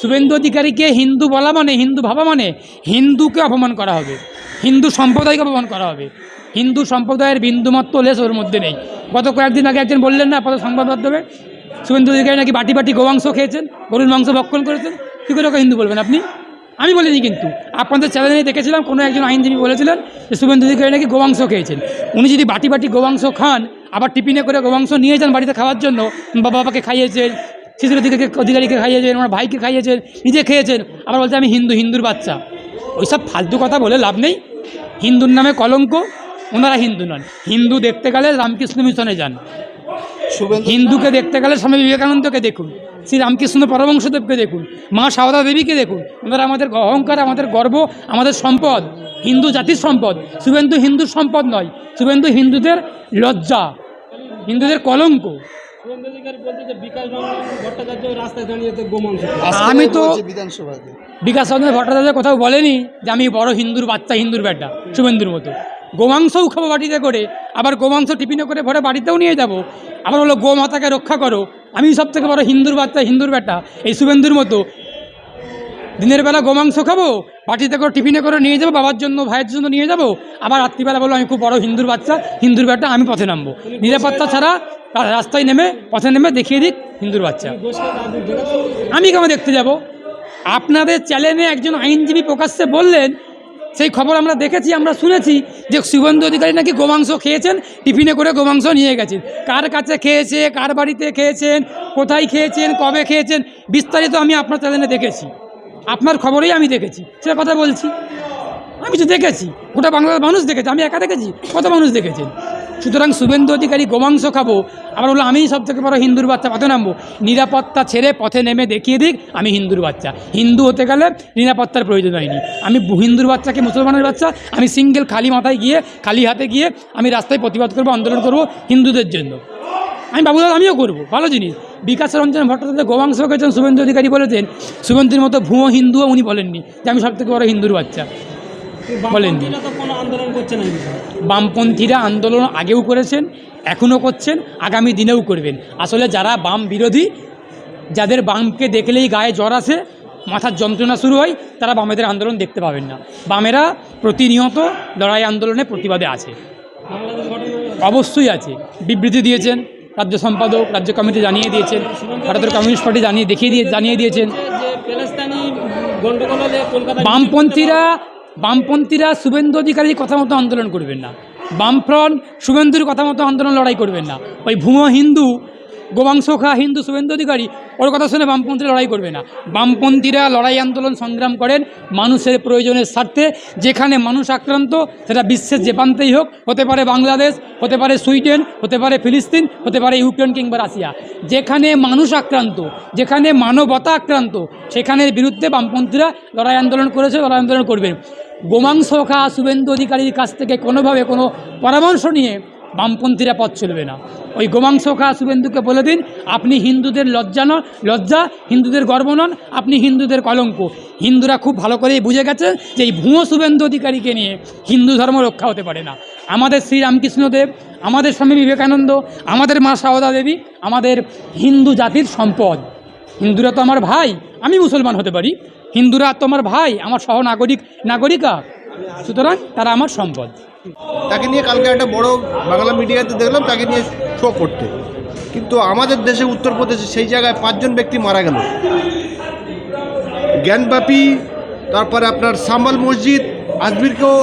শুভেন্দু অধিকারীকে হিন্দু বলা মানে হিন্দু ভাবা মানে হিন্দুকে অপমান করা হবে। হিন্দু সম্প্রদায়কে অপমান করা হবে। হিন্দু সম্প্রদায়ের বিন্দুমাত্র লেস ওর মধ্যে নেই। গত কয়েকদিন আগে একজন বললেন না পদ সংবাদ মাধ্যমে, শুভেন্দু অধিকারী নাকি বাটি বাটি গোমাংস খেয়েছেন, গরুর মাংস ভক্ষণ করেছেন। কী করে ওকে হিন্দু বলবেন আপনি? আমি বলিনি কিন্তু। আপনাদের চ্যানেলে দেখেছিলাম, কোনো একজন আইনজীবী বলেছিলেন যে শুভেন্দু অধিকারী নাকি গোমাংস খেয়েছেন। উনি যদি বাটি বাটি গোমাংস খান, আবার টিফিনে করে গোমাংস নিয়ে যান বাড়িতে খাওয়ার জন্য, বাবা বাবাকে খাইয়েছেন শিশুর অধিকারীকে অধিকারীকে খাইয়েছেন আমার ভাইকে খাইয়েছেন নিজে খেয়েছেন। আবার বলছে আমি হিন্দু হিন্দুর বাচ্চা। ওইসব ফালতু কথা বলে লাভ নেই। হিন্দুর নামে কলঙ্ক ওনারা হিন্দু নন। হিন্দু দেখতে গেলে রামকৃষ্ণ মিশনে যান। হিন্দুকে দেখতে গেলে স্বামী বিবেকানন্দকে দেখুন। শ্রী রামকৃষ্ণ পরমংশদেবকে দেখুন। মা সারদা দেবীকে দেখুন। ওনারা আমাদের অহংকার আমাদের গর্ব আমাদের সম্পদ। হিন্দু জাতির সম্পদ। শুভেন্দু হিন্দুর সম্পদ নয়। শুভেন্দু হিন্দুদের লজ্জা। হিন্দুদের কলঙ্ক। আমি তো- বিকাশ চন্দ্র ভট্টাচার্য কোথাও বলেনি যে আমি বড় হিন্দুর বাচ্চা হিন্দুর বেটা শুভেন্দুর মতো। গোমাংসও খাব বাটিতে করে আবার গোমাংস টিফিনে করে ভরে বাড়িতেও নিয়ে যাব। আবার হলো গোমাতাকে রক্ষা করো। আমি সব থেকে বড় হিন্দুর বাচ্চা হিন্দুর বেটা এই শুভেন্দুর মতো। দিনের বেলা গোমাংস খাব পার্টিতে করে টিফিনে করে নিয়ে যাব, বাবার জন্য, ভাইয়ের জন্য নিয়ে যাব। আবার রাত্রিবেলা বলো আমি খুব বড় হিন্দুর বাচ্চা, হিন্দুর বেটা আমি পথে নামবো। নিরাপত্তা ছাড়া রাস্তায় নেমে, পথে নেমে দেখিয়ে দিক হিন্দুর বাচ্চা। আমি কেমন দেখতে যাব? আপনাদের চ্যানেলে একজন আইনজীবী প্রকাশ্যে বললেন, সেই খবর আমরা দেখেছি, আমরা শুনেছি যে শুভেন্দু অধিকারী নাকি গোমাংস খেয়েছেন, টিফিনে করে গোমাংস নিয়ে গেছেন। কার কাছে খেয়েছে কার বাড়িতে খেয়েছেন, কোথায় খেয়েছেন, কবে খেয়েছেন, বিস্তারিত আমি আপনার চ্যানেলে দেখেছি। আপনার খবরেই আমি দেখেছি। সে কথা বলছি। আমি তো দেখেছি। গোটা বাংলার মানুষ দেখেছে। আমি একা দেখেছি। কত মানুষ দেখেছেন সুতরাং শুভেন্দু অধিকারী গোমাংস খাব। আবার বলল, আমিই সব থেকে বড় হিন্দুর বাচ্চা। পথে নামবো। নিরাপত্তা ছেড়ে পথে নেমে দেখিয়ে দিক, আমি হিন্দুর বাচ্চা। হিন্দু হতে গেলে নিরাপত্তার প্রয়োজন হয়নি। আমি হিন্দুর বাচ্চাকে মুসলমানের বাচ্চা? আমি সিঙ্গেল খালি মাথায় গিয়ে, খালি হাতে গিয়ে আমি রাস্তায় প্রতিবাদ করব, আন্দোলন করব হিন্দুদের জন্য। আমি বাবুদাল আমিও করব। ভালো জিনিস। বিকাশ রঞ্জন ভট্টাচার্য গোমাংস খেয়েছেন শুভেন্দু অধিকারী বলেছেন শুভেন্দুর মতো ভুয়ো হিন্দুও উনি বলেননি যে আমি সব থেকে বড় হিন্দুর বাচ্চা। বলেননি। বামপন্থীরা আন্দোলন আগেও করেছেন এখনও করছেন আগামী দিনেও করবেন। আসলে যারা বাম বিরোধী যাদের বামকে দেখলেই গায়ে জ্বর আসে মাথার যন্ত্রণা শুরু হয় তারা বামেদের আন্দোলন দেখতে পাবেন না। বামেরা প্রতিনিয়ত লড়াই আন্দোলনে প্রতিবাদে আছে। অবশ্যই আছে। বিবৃতি দিয়েছেন। রাজ্য সম্পাদক রাজ্য কমিটি জানিয়ে দিয়েছেন ভারতের কমিউনিস্ট পার্টি জানিয়ে দেখিয়ে দিয়ে জানিয়ে দিয়েছেন। বামপন্থীরা বামপন্থীরা শুভেন্দু অধিকারীর কথা মতো আন্দোলন করবেন না। বামফ্রন্ট শুভেন্দুর কথা মতো আন্দোলন লড়াই করবেন না। ওই ভুয়ো হিন্দু গোমাংস খা হিন্দু শুভেন্দু অধিকারী। ওর কথা শুনে বামপন্থীরা লড়াই করবে না। বামপন্থীরা লড়াই আন্দোলন সংগ্রাম করেন মানুষের প্রয়োজনের স্বার্থে। যেখানে মানুষ আক্রান্ত, সেটা বিশ্বের যে প্রান্তেই হোক। হতে পারে বাংলাদেশ, হতে পারে সুইডেন, হতে পারে ফিলিস্তিন, হতে পারে ইউক্রেন কিংবা রাশিয়া। যেখানে মানুষ আক্রান্ত, যেখানে মানবতা আক্রান্ত, সেখানের বিরুদ্ধে বামপন্থীরা লড়াই আন্দোলন করেছে, লড়াই আন্দোলন করবেন গোমাংস খা শুভেন্দু অধিকারীর কাছ থেকে কোনোভাবে কোনো পরামর্শ নিয়ে বামপন্থীরা পথ চলবে না। ওই গোমাংস খা শুভেন্দুকে বলে দিন, আপনি হিন্দুদের লজ্জা নন, লজ্জা, হিন্দুদের গর্ব নন, আপনি হিন্দুদের কলঙ্ক। হিন্দুরা খুব ভালো করেই বুঝে গেছে যে এই ভুয়ো শুভেন্দু অধিকারীকে নিয়ে হিন্দু ধর্ম রক্ষা হতে পারে না। আমাদের শ্রীরামকৃষ্ণদেব, আমাদের স্বামী বিবেকানন্দ, আমাদের মা সারদা দেবী, আমাদের হিন্দু জাতির সম্পদ। হিন্দুরা তো আমার ভাই, আমি মুসলমান হতে পারি। হিন্দুরা তো আমার ভাই, আমার সহ নাগরিক নাগরিকা। সুতরাং তারা আমার সম্পদ। তাকে নিয়ে কালকে একটা বড় বাংলা মিডিয়াতে দেখলাম, তাকে নিয়ে শো করতে। কিন্তু আমাদের দেশে, উত্তরপ্রদেশে সেই জায়গায় পাঁচজন ব্যক্তি মারা গেল। জ্ঞানব্যাপী তারপরে আপনার সাম্বাল মসজিদ, আজমিরকেও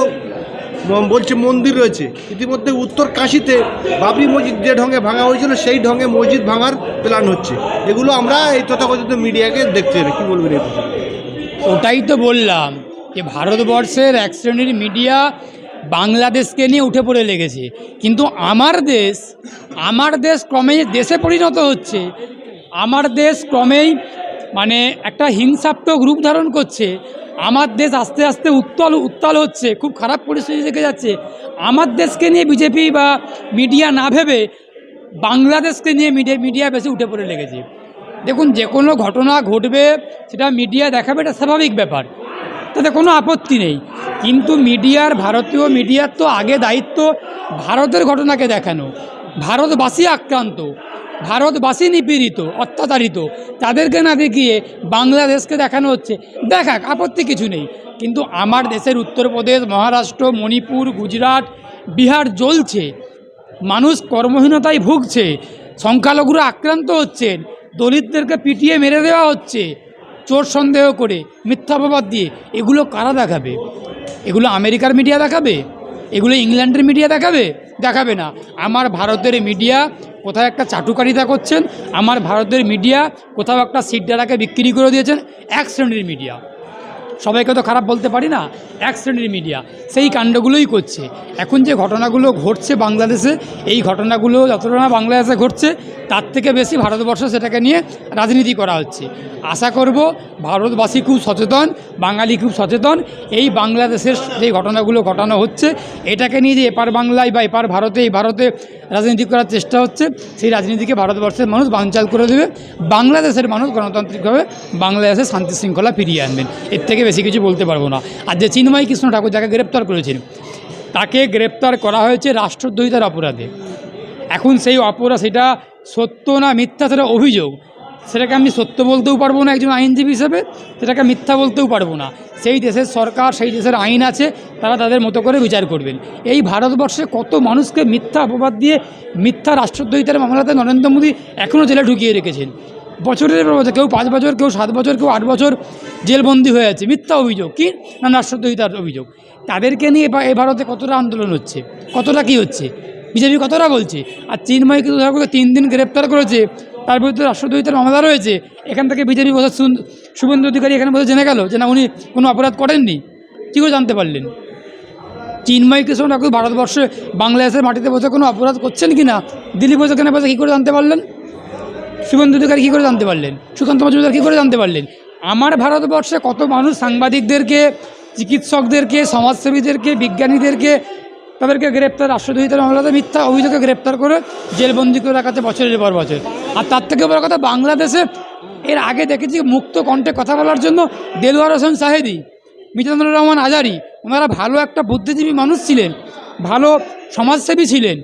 বলছে মন্দির রয়েছে। ইতিমধ্যে উত্তর কাশিতে বাবরি মসজিদ যে ঢঙ্গে ভাঙা হয়েছিল, সেই ঢঙ্গে মসজিদ ভাঙার প্ল্যান হচ্ছে। এগুলো আমরা এই তথাকথিত মিডিয়াকে দেখতে হবে। কী বলবেন? ওটাই তো বললাম যে ভারতবর্ষের এক শ্রেণির মিডিয়া বাংলাদেশকে নিয়ে উঠে পড়ে লেগেছে। কিন্তু আমার দেশ আমার দেশ ক্রমেই দেশে পরিণত হচ্ছে। আমার দেশ ক্রমেই মানে একটা হিংসাত্মক রূপ ধারণ করছে। আমার দেশ আস্তে আস্তে উত্তল, উত্তাল হচ্ছে, খুব খারাপ পরিস্থিতি দেখে যাচ্ছে। আমার দেশকে নিয়ে বিজেপি বা মিডিয়া না ভেবে বাংলাদেশকে নিয়ে মিডিয়া মিডিয়া বেশি উঠে পড়ে লেগেছে। দেখুন, যে কোনো ঘটনা ঘটবে, সেটা মিডিয়া দেখাবে, এটা স্বাভাবিক ব্যাপার। তাতে কোনো আপত্তি নেই। কিন্তু মিডিয়ার, ভারতীয় মিডিয়ার তো আগে দায়িত্ব ভারতের ঘটনাকে দেখানো। ভারতবাসী আক্রান্ত, ভারতবাসী নিপীড়িত, অত্যাচারিত, তাদেরকে না দেখিয়ে বাংলাদেশকে দেখানো হচ্ছে। দেখাক, আপত্তি কিছু নেই। কিন্তু আমার দেশের উত্তরপ্রদেশ, মহারাষ্ট্র, মণিপুর, গুজরাট, বিহার জ্বলছে। মানুষ কর্মহীনতায় ভুগছে, সংখ্যালঘুরা আক্রান্ত হচ্ছেন, দলিতদেরকে পিটিয়ে মেরে দেওয়া হচ্ছে। চোর সন্দেহ করে, মিথ্যা অপবাদ দিয়ে, এগুলো কারা দেখাবে? এগুলো আমেরিকার মিডিয়া দেখাবে? এগুলো ইংল্যান্ডের মিডিয়া দেখাবে? দেখাবে না। আমার ভারতের মিডিয়া কোথাও একটা চাটুকারিতা করছেন, আমার ভারতের মিডিয়া কোথাও একটা সিটডারাকে বিক্রি করে দিয়েছেন, এক শ্রেণির মিডিয়া সবাইকে তো খারাপ বলতে পারি না? এক শ্রেণির মিডিয়া সেই কাণ্ডগুলোই করছে। এখন যে ঘটনাগুলো ঘটছে বাংলাদেশে, এই ঘটনাগুলো যতটা না বাংলাদেশে ঘটছে তার থেকে বেশি ভারতবর্ষ সেটাকে নিয়ে রাজনীতি করা হচ্ছে। আশা করব ভারতবাসী খুব সচেতন, বাঙালি খুব সচেতন। এই বাংলাদেশের যে ঘটনাগুলো ঘটানো হচ্ছে, এটাকে নিয়ে যে এপার বাংলায় বা এপার ভারতে, এই ভারতে রাজনীতি করার চেষ্টা হচ্ছে, সেই রাজনীতিকে ভারতবর্ষের মানুষ বানচাল করে দেবে। বাংলাদেশের মানুষ গণতান্ত্রিকভাবে বাংলাদেশে শান্তি শৃঙ্খলা ফিরিয়ে আনবেন। এর থেকে বেশি কিছু বলতে পারব না। আর যে চিন্ময় কৃষ্ণ ঠাকুর যাকে গ্রেপ্তার করেছেন, তাকে গ্রেপ্তার করা হয়েছে রাষ্ট্রদ্রোহিতার অপরাধে। এখন সেই অপরাধ, সেটা সত্য না মিথ্যা সেটা অভিযোগ। সেটাকে আমি সত্য বলতেও পারব না একজন আইনজীবী হিসেবে, সেটাকে মিথ্যা বলতেও পারব না। সেই দেশের সরকার, সেই দেশের আইন আছে, তারা তাদের মতো করে বিচার করবেন। এই ভারতবর্ষে কত মানুষকে মিথ্যা অপবাদ দিয়ে মিথ্যা রাষ্ট্রদ্রোহিতার মামলাতে নরেন্দ্র মোদী এখনও জেলে ঢুকিয়ে রেখেছেন। বছরের পর বছর, কেউ পাঁচ বছর, কেউ সাত বছর, কেউ আট বছর জেলবন্দি হয়ে আছে। মিথ্যা অভিযোগ কি? না, রাষ্ট্রদ্রোহিতার অভিযোগ। তাদেরকে নিয়ে এ ভারতে কতটা আন্দোলন হচ্ছে? কতটা কি হচ্ছে? বিজেপি কতটা বলছে? আর চিন্ময় কিন্তু তিন দিন গ্রেপ্তার করেছে, তার বিরুদ্ধে রাষ্ট্রদ্রোহিতার মামলা রয়েছে, এখান থেকে বিজেপি বসে শুভেন্দু অধিকারী এখানে বসে জেনে গেল যে না, উনি কোনো অপরাধ করেননি। কী করে জানতে পারলেন? চিন্ময় কৃষ্ণ ঠাকুর ভারতবর্ষে বাংলাদেশের মাটিতে বসে কোনো অপরাধ করছেন কি না? দিল্লি বসে এখানে বসে? কী করে জানতে পারলেন? শুভেন্দু অধিকারী কী করে জানতে পারলেন? সুকান্ত মজুমদার কী করে জানতে পারলেন? আমার ভারতবর্ষে কত মানুষ সাংবাদিকদেরকে, চিকিৎসকদেরকে, সমাজসেবীদেরকে, বিজ্ঞানীদেরকে তাদেরকে গ্রেপ্তার রাষ্ট্রদ্রোহিতার মামলাতে মিথ্যা অভিযোগে গ্রেপ্তার করে জেলবন্দি করে রাখাতে বছরের পর বছর। আর তার থেকে বড় কথা, বাংলাদেশে এর আগে দেখেছি মুক্ত কণ্ঠে কথা বলার জন্য দেলোয়ার হোসেন সাহেদি, মিজানুর রহমান আজারি, ওনারা ভালো একটা বুদ্ধিজীবী মানুষ ছিলেন, ভালো সমাজসেবী ছিলেন,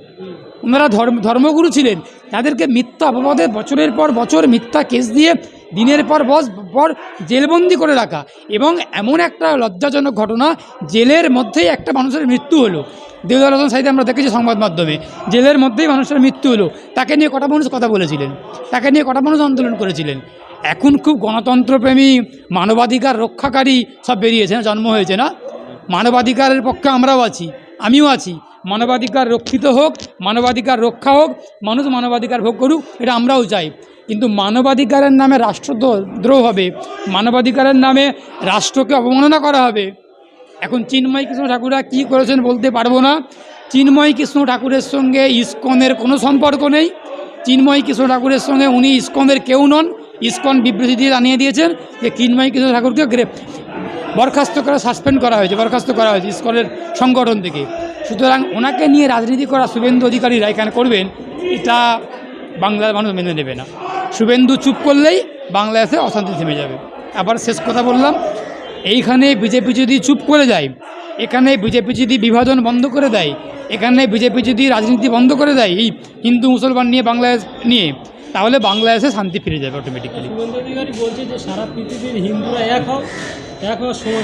ওনারা ধর্ম, ধর্মগুরু ছিলেন। তাদেরকে মিথ্যা অপবাদে বছরের পর বছর মিথ্যা কেস দিয়ে দিনের পর বস, পর জেলবন্দি করে রাখা। এবং এমন একটা লজ্জাজনক ঘটনা, জেলের মধ্যেই একটা মানুষের মৃত্যু হলো। দেওয়াল রতন আমরা দেখেছি সংবাদ মাধ্যমে, জেলের মধ্যেই মানুষের মৃত্যু হলো। তাকে নিয়ে কটা মানুষ কথা বলেছিলেন? তাকে নিয়ে কটা মানুষ আন্দোলন করেছিলেন? এখন খুব গণতন্ত্রপ্রেমী, মানবাধিকার রক্ষাকারী সব বেরিয়েছে, না? জন্ম হয়েছে, না? মানবাধিকারের পক্ষে আমরাও আছি, আমিও আছি। মানবাধিকার রক্ষিত হোক, মানবাধিকার রক্ষা হোক, মানুষ মানবাধিকার ভোগ করুক, এটা আমরাও চাই। কিন্তু মানবাধিকারের নামে রাষ্ট্রদ্রোহ হবে, মানবাধিকারের নামে রাষ্ট্রকে অবমাননা করা হবে। এখন চিন্ময় কৃষ্ণ ঠাকুররা কী করেছেন বলতে পারব না। চিন্ময় কৃষ্ণ ঠাকুরের সঙ্গে ইস্কনের কোনো সম্পর্ক নেই। চিন্ময় কৃষ্ণ ঠাকুরের সঙ্গে উনি ইস্কনের কেউ নন। ইস্কন বিবৃতি দিয়ে জানিয়ে দিয়েছেন যে চিন্ময় কৃষ্ণ ঠাকুরকে গ্রেপ বরখাস্ত করা, সাসপেন্ড করা হয়েছে, বরখাস্ত করা হয়েছে ইস্কনের সংগঠন থেকে। সুতরাং ওনাকে নিয়ে রাজনীতি করা শুভেন্দু অধিকারীরা এখানে করবেন, এটা বাংলার মানুষ মেনে নেবে না। শুভেন্দু চুপ করলেই বাংলাদেশে অশান্তি থেমে যাবে। আবার শেষ কথা বললাম, এইখানে বিজেপি যদি চুপ করে যায়, এখানে বিজেপি যদি বিভাজন বন্ধ করে দেয়, এখানে বিজেপি যদি রাজনীতি বন্ধ করে দেয়, এই হিন্দু মুসলমান নিয়ে বাংলাদেশ নিয়ে, তাহলে বাংলাদেশে শান্তি ফিরে যাবে অটোমেটিক্যালি বলছে যে সারা পৃথিবীর হিন্দুরা এক হোক এক হওয়ার সময়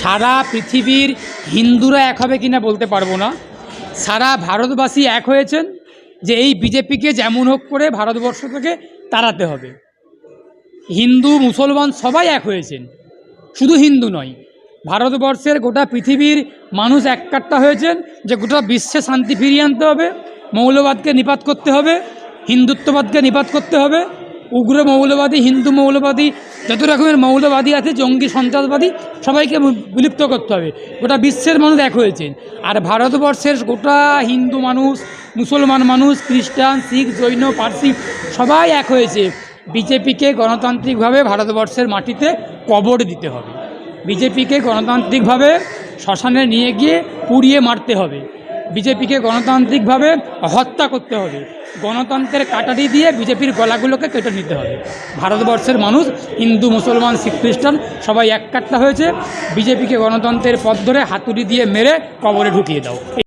সারা পৃথিবীর হিন্দুরা এক হবে কিনা বলতে পারব না। সারা ভারতবাসী এক হয়েছেন যে এই বিজেপিকে যেমন হোক করে ভারতবর্ষ থেকে তাড়াতে হবে। হিন্দু, মুসলমান সবাই এক হয়েছেন। শুধু হিন্দু নয়, ভারতবর্ষের গোটা পৃথিবীর মানুষ এককাট্টা হয়েছেন যে গোটা বিশ্বে শান্তি ফিরিয়ে আনতে হবে, মৌলবাদকে নিপাত করতে হবে, হিন্দুত্ববাদকে নিপাত করতে হবে উগ্র মৌলবাদী, হিন্দু মৌলবাদী, যত রকমের মৌলবাদী আছে, জঙ্গি সন্ত্রাসবাদী, সবাইকে বিলুপ্ত করতে হবে। গোটা বিশ্বের মানুষ এক হয়েছে। আর ভারতবর্ষের গোটা হিন্দু মানুষ, মুসলমান মানুষ, খ্রিস্টান, শিখ, জৈন, পার্সি, সবাই এক হয়েছে। বিজেপিকে গণতান্ত্রিকভাবে ভারতবর্ষের মাটিতে কবর দিতে হবে। বিজেপিকে গণতান্ত্রিকভাবে শ্মশানে নিয়ে গিয়ে পুড়িয়ে মারতে হবে। বিজেপিকে গণতান্ত্রিকভাবে হত্যা করতে হবে। গণতন্ত্রের কাটারি দিয়ে বিজেপির গলাগুলোকে কেটে নিতে হবে। ভারতবর্ষের মানুষ, হিন্দু, মুসলমান, শিখ, খ্রিস্টান সবাই এক কাট্টা হয়েছে। বিজেপিকে গণতন্ত্রের পথ ধরে হাতুড়ি দিয়ে মেরে কবরে ঢুকিয়ে দাও।